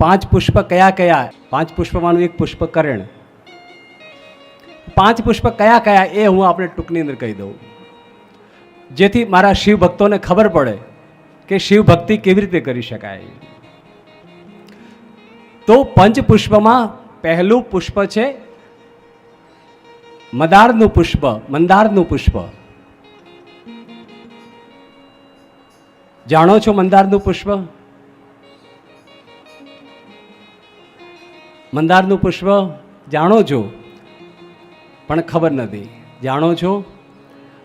પાંચ પુષ્પ કયા કયા? પાંચ પુષ્પમાંનું એક પુષ્પ કરણ પાંચ પુષ્પ કયા કયા એ હું આપણે ટૂંકની અંદર કહી દઉં. જેથી મારા શિવ ભક્તોને ખબર પડે કે શિવ ભક્તિ કેવી રીતે કરી શકાય. તો પંચ પુષ્પમાં પહેલું પુષ્પ છે મદારનું પુષ્પ, મંદારનું પુષ્પ. જાણો છો મંદારનું પુષ્પ? મંદારનું પુષ્પ જાણો છો? પણ ખબર નથી. જાણો છો?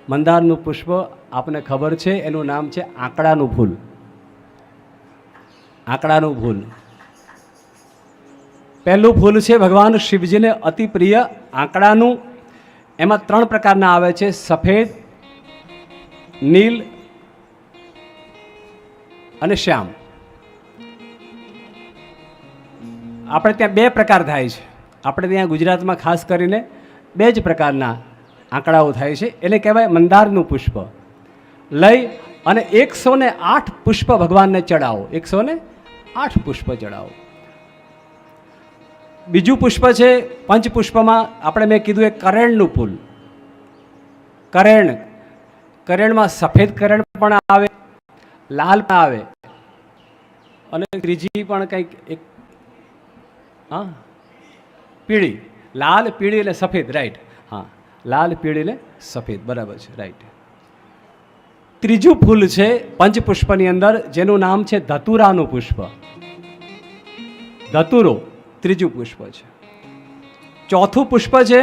મંદારનું પુષ્પ આપને ખબર છે? એનું નામ છે આંકડાનું ફૂલ. આંકડાનું ફૂલ. પહેલું ફૂલ છે ભગવાન શિવજીને અતિ પ્રિય આંકડાનું. એમાં ત્રણ પ્રકારના આવે છે. સફેદ, નીલ અને શ્યામ. આપણે ત્યાં બે પ્રકાર થાય છે. આપણે ત્યાં ગુજરાતમાં ખાસ કરીને બે જ પ્રકારના આંકડાઓ થાય છે. એટલે કહેવાય મંદારનું પુષ્પ. લઈ અને એકસો ને આઠ પુષ્પ ભગવાનને ચડાવો. એકસો ને આઠ પુષ્પ ચડાવો. બીજું પુષ્પ છે પંચ પુષ્પમાં આપણે મેં કીધું એ કરેણનું ફૂલ. કરેણ. કરેણમાં સફેદ કરેણ પણ આવે, લાલ પણ આવે. અને ત્રીજી પણ કંઈક એક હા? પીળી. લાલ, પીળી એટલે સફેદ રાઈટ હા. લાલ, પીળી એટલે સફેદ. બરાબર છે રાઈટ ત્રીજું ફૂલ છે પંચપુષ્પની અંદર, જેનું નામ છે ધતુરાનું પુષ્પ. ધતુરો, ત્રીજું પુષ્પ છે. ચોથું પુષ્પ છે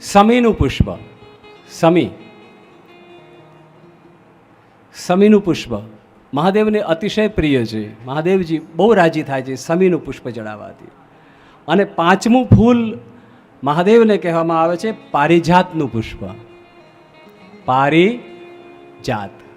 સમીનું પુષ્પ. સમી. સમીનું પુષ્પ. મહાદેવને અતિશય પ્રિય છે. મહાદેવજી બહુ રાજી થાય છે, સમીનું પુષ્પ ચડાવવાથી અને પાંચમું ફૂલ મહાદેવને કહેવામાં આવે છે, પારિજાતનું પુષ્પ. પારિજાત.